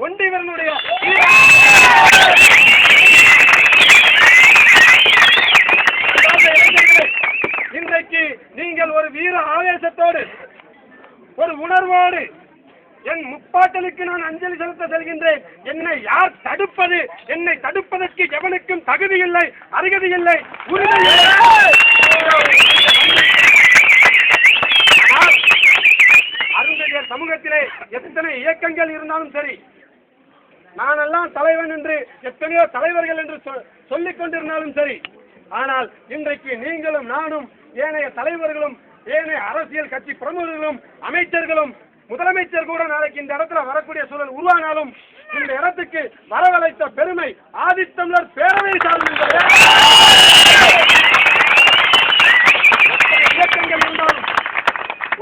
ஒண்டிவரனுடைய இன்றைக்கு நீங்கள் ஒரு வீர ஆவேசத்தோடு ஒரு உணர்வோடு என் முப்பாட்டலுக்கு நான் அஞ்சலி செலுத்த செல்கின்றேன். என்னை யார் தடுப்பது? என்னை தடுப்பதற்கு எவனுக்கும் தகுதி இல்லை அருகதி இல்லை உரிமை அருந்ததியர் சமூகத்திலே எத்தனை இயக்கங்கள் இருந்தாலும் சரி நானெல்லாம் தலைவன் என்று எத்தனையோ தலைவர்கள் என்று சொ- சொல்லிக் கொண்டிருந்தாலும் சரி. ஆனால் இன்றைக்கு நீங்களும் நானும் ஏனைய தலைவர்களும் ஏனைய அரசியல் கட்சி பிரமுகர்களும் அமைச்சர்களும் முதலமைச்சர் கூட நாளைக்கு இந்த இடத்துல வரக்கூடிய சூழல் உருவானாலும் இந்த இடத்துக்கு வரவழைத்த பெருமை ஆதித்தமிழர் பேரவை சார்ந்த இயக்கங்கள் இருந்தாலும்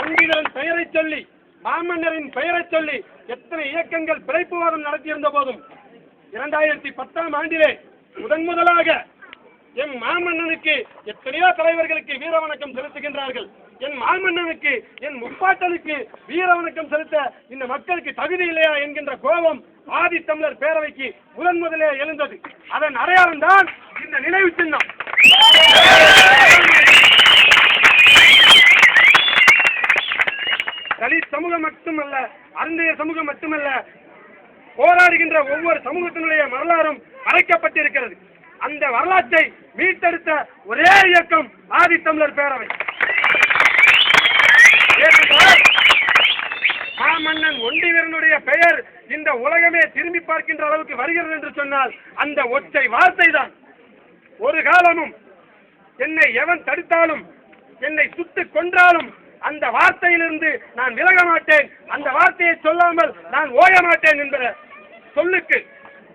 ஒன்றினரின் பெயரை சொல்லி மாமன்னரின் பெயரை சொல்லி எத்தனை இயக்கங்கள் பிழைப்புவாதம் நடத்தியிருந்த போதும் இரண்டாயிரத்தி பத்தாம் ஆண்டிலே முதன் முதலாக என் மாமன்னனுக்கு எத்தனையோ தலைவர்களுக்கு வீர வணக்கம் செலுத்துகின்றார்கள். என் மாமன்னனுக்கு என் முப்பாட்டனுக்கு வீர வணக்கம் செலுத்த இந்த மக்களுக்கு தகுதி இல்லையா என்கின்ற கோபம் ஆதி தமிழர் பேரவைக்கு முதன் முதலே எழுந்தது. அதன் அடையாளம் தான் இந்த நினைவு சின்னம் தலித் சமூகம் மட்டுமல்ல அருந்தைய சமூகம் மட்டுமல்ல போராடுகின்ற ஒவ்வொரு சமூகத்தினுடைய வரலாறும் மறைக்கப்பட்டிருக்கிறது. அந்த வரலாற்றை மீட்டெடுத்த ஒரே இயக்கம் ஆதித்தமிழர் பேரவை. மாமன்னன் ஒண்டிவீரனுடைய பெயர் இந்த உலகமே திரும்பி பார்க்கின்ற அளவுக்கு வருகிறது என்று சொன்னால் அந்த ஒற்றை வார்த்தை தான் ஒரு காலமும் என்னை எவன் தடுத்தாலும் என்னை சுட்டு கொன்றாலும் அந்த வார்த்தையிலிருந்து நான் விலக மாட்டேன். அந்த வார்த்தையை சொல்லாமல் நான் ஓய மாட்டேன் என்கிற சொல்லுக்கு.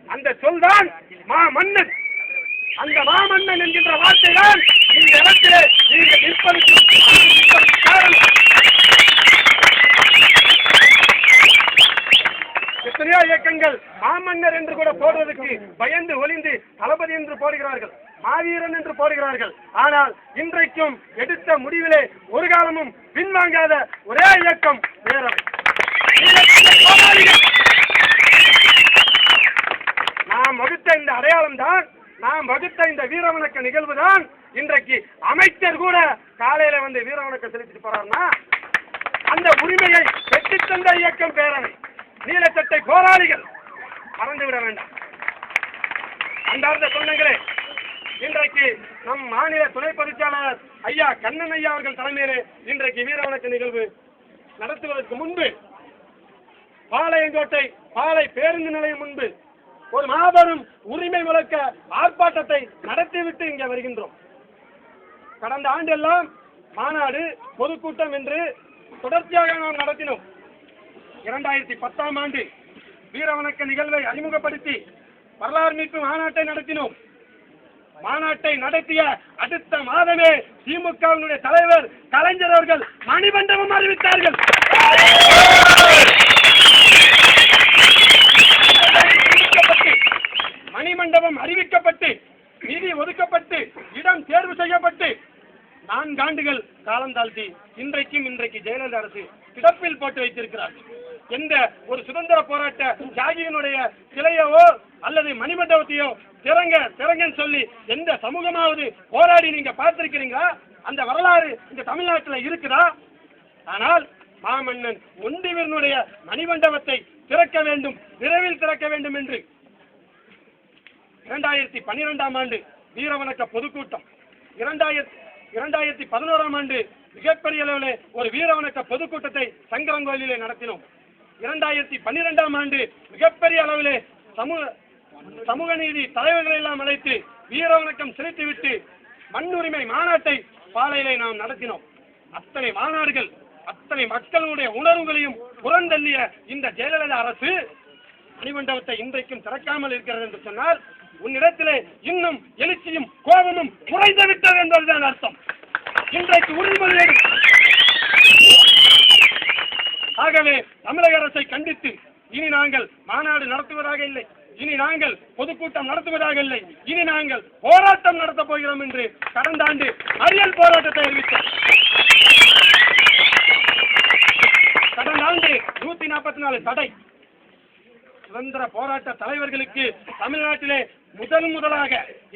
அந்த சொல்தான் மா மன்னன் அந்த மாமன்னன் என்கின்ற வார்த்தை தான் இந்த இடத்திலே நீங்கள் நிற்பதற்கு நிற்பதற்கு காரணம். எத்தனையோ இயக்கங்கள் மாமன்னர் என்று கூட போடுவதற்கு பயந்து ஒளிந்து தளபதி என்று போடுகிறார்கள். மாவீரன் என்று போடுகிறார்கள். ஆனால் இன்றைக்கும் எடுத்த முடிவிலே ஒரு காலமும் பின்வாங்காத ஒரே இயக்கம் பேரவை நாம் வகுத்த இந்த அடையாளம் தான் நாம் வகுத்த இந்த வீரவணக்க நிகழ்வு தான். இன்றைக்கு அமைச்சர் கூட காலையில வந்து வீரவணக்கம் செலுத்திட்டு போறாருன்னா அந்த உரிமையை பெற்றுத்தந்த இயக்கம் பேரவை நீலச்சட்டை போராளிகள் மறந்து விட வேண்டாம். அன்றார்ந்த சொன்னங்களே இன்றைக்கு நம் மாநில துணை பொதுச்சாளர் ஐயா கண்ணன் ஐயா அவர்கள் தலைமையிலே இன்றைக்கு வீரவணக்க நிகழ்வு நடத்துவதற்கு முன்பு பாளையங்கோட்டை பாளை பேருந்து நிலையம் முன்பு ஒரு மாபெரும் உரிமை முழக்க ஆர்ப்பாட்டத்தை நடத்திவிட்டு இங்கே வருகின்றோம். கடந்த ஆண்டெல்லாம் மாநாடு பொதுக்கூட்டம் என்று தொடர்ச்சியாக நாம் நடத்தினோம். இரண்டாயிரத்தி பத்தாம் ஆண்டு வீரவணக்க நிகழ்வை அறிமுகப்படுத்தி வரலாறு மீட்பு மாநாட்டை நடத்தினோம். மாநாட்டை நடத்திய அடுத்த மாதமே திமுகவினுடைய தலைவர் கலைஞர் அவர்கள் மணிமண்டபம் அறிவித்தார்கள். மணிமண்டபம் அறிவிக்கப்பட்டு நிதி ஒதுக்கப்பட்டு இடம் தேர்வு செய்யப்பட்டு நான்காண்டுகள் காலம் தாழ்த்தி இன்றைக்கும் இன்றைக்கு ஜெயலலிதா அரசு கிடப்பில் போட்டு வைத்திருக்கிறார். எந்த ஒரு சுதந்திர போராட்ட தியாகியினுடைய சிலையவோ அல்லது மணிமண்டபத்தையோ திறங்க திறங்கன்னு சொல்லி எந்த சமூகமாவது போராடி நீங்க பார்த்திருக்கிறீங்களா? அந்த வரலாறு இந்த தமிழ்நாட்டில் இருக்குதா? ஆனால் மாமன்னன் ஒண்டிவீரனுடைய மணிமண்டபத்தை திறக்க வேண்டும் விரைவில் திறக்க வேண்டும் என்று. இரண்டாயிரத்தி பன்னிரெண்டாம் ஆண்டு வீரவணக்க பொதுக்கூட்டம். இரண்டாயிரத்தி இரண்டாயிரத்தி பதினோராம் ஆண்டு மிகப்பெரிய அளவில் ஒரு வீரவணக்க பொதுக்கூட்டத்தை சங்கரங்கோயிலிலே நடத்தினோம். இரண்டாயிரத்தி பன்னிரெண்டாம் ஆண்டு மிகப்பெரிய அளவிலே சமூக சமூக நீதி தலைவர்களை எல்லாம் அழைத்து வீரவணக்கம் செலுத்திவிட்டு மண்ணுரிமை மாநாட்டை பாலையிலே நாம் நடத்தினோம். அத்தனை மாநாடுகள் அத்தனை மக்களுடைய உணர்வுகளையும் புறந்தள்ளிய இந்த ஜெயலலிதா அரசு மணிமண்டபத்தை இன்றைக்கும் திறக்காமல் இருக்கிறது என்று சொன்னால் உன்னிடத்திலே இன்னும் எழுச்சியும் கோபமும் குறைந்து விட்டது என்பதுதான் அர்த்தம். இன்றைக்கு உறுதிமொழி ஆகவே தமிழக அரசை கண்டித்து இனி நாங்கள் மாநாடு நடத்துவதாக இல்லை இனி நாங்கள் பொதுக்கூட்டம் நடத்துவதாக இல்லை. இனி நாங்கள் போராட்டம் நடத்தப் போகிறோம் என்று கடந்த ஆண்டு மறியல் போராட்டத்தை அறிவித்தோம். கடந்த ஆண்டு நூத்தி நாற்பத்தி நாலு தடை. சுதந்திர போராட்ட தலைவர்களுக்கு தமிழ்நாட்டிலே முதன் முதலாக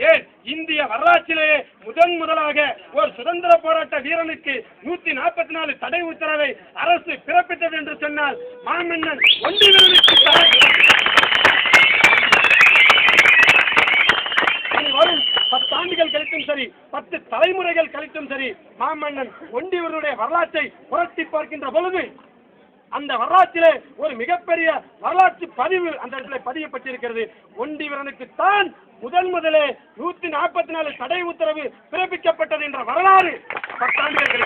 ஏன் இந்திய வரலாற்றிலேயே முதன் முதலாக ஒரு சுதந்திர போராட்ட வீரனுக்கு நூத்தி நாற்பத்தி நாலு தடை உத்தரவை அரசு பிறப்பித்தது என்று சொன்னால் மாமன்னன் ஒண்டி வீரனுக்கு தடை இனி வரும் பத்தாண்டுகள் கழித்தும் சரி பத்து தலைமுறைகள் சரி. மாமன்னன் ஒண்டியூருடைய வரலாற்றை புரட்டி பார்க்கின்ற பொழுது அந்த வரலாற்றிலே ஒரு மிகப்பெரிய வரலாற்று பதிவு அந்த இடத்துல பதியப்பட்டிருக்கிறது. ஒண்டிவரனுக்கு தான் முதல் முதலே நூத்தி நாற்பத்தி நாலு தடை உத்தரவு பிறப்பிக்கப்பட்டது என்ற வரலாறு பத்தாண்டுகள்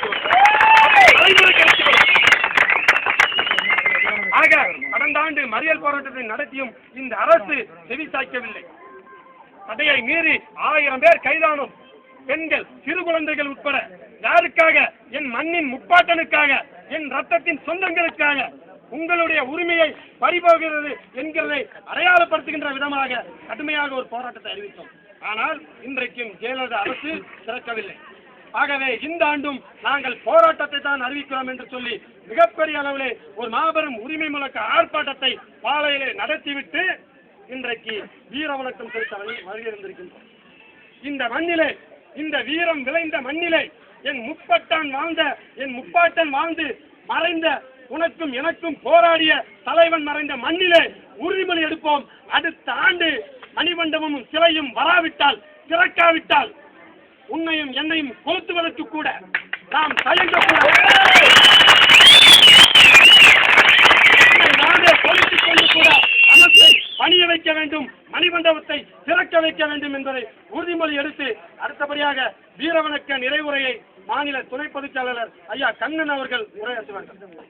ஆக கடந்த ஆண்டு மறியல் போராட்டத்தை நடத்தியும் இந்த அரசு செவி சாய்க்கவில்லை தடையை மீறி ஆயிரம் பேர் கைதானோம். பெண்கள் சிறு குழந்தைகள் உட்பட யாருக்காக? என் மண்ணின் முப்பாட்டனுக்காக என் ரத்தத்தின் சொந்தங்களுக்காக உங்களுடைய உரிமையை பறிபோகிறது என்கிறதை அடையாளப்படுத்துகின்ற விதமாக கடுமையாக ஒரு போராட்டத்தை அறிவித்தோம். ஆனால் இன்றைக்கும் ஜெயலலிதா அரசு திறக்கவில்லை. ஆகவே இந்த ஆண்டும் நாங்கள் போராட்டத்தை தான் அறிவிக்கிறோம் என்று சொல்லி மிகப்பெரிய அளவிலே ஒரு மாபெரும் உரிமை முழக்க ஆர்ப்பாட்டத்தை பாலையிலே நடத்திவிட்டு இன்றைக்கு வீர வணக்கம் செலுத்த வருகை- இருந்திருக்கின்றோம் இந்த மண்ணிலே இந்த வீரம் விளைந்த மண்ணிலே என் முப்பட்டான் வாழ்ந்த என் முப்பாட்டன் வாழ்ந்து மறைந்த உனக்கும் எனக்கும் போராடிய தலைவன் மறைந்த மண்ணிலே உறுதிமொழி எடுப்போம். அடுத்த ஆண்டு மணிமண்டபமும் சிலையும் வராவிட்டால் திறக்காவிட்டால் உன்னையும் என்னையும் கொளுத்துவதற்கு கூட நாம் தயங்கக்கூடாது. நானே கொளுத்திக் கொண்டு கூட அரசை பணிய வைக்க வேண்டும். மணிமண்டபத்தை திறக்க வைக்க வேண்டும் என்பதை உறுதிமொழி எடுத்து அடுத்தபடியாக வீரவணக்க நிறைவுரையை மாநில துணை பொதுச் செயலாளர் ஐயா கண்ணன் அவர்கள் உரையாற்றுவார்கள் வேண்டும்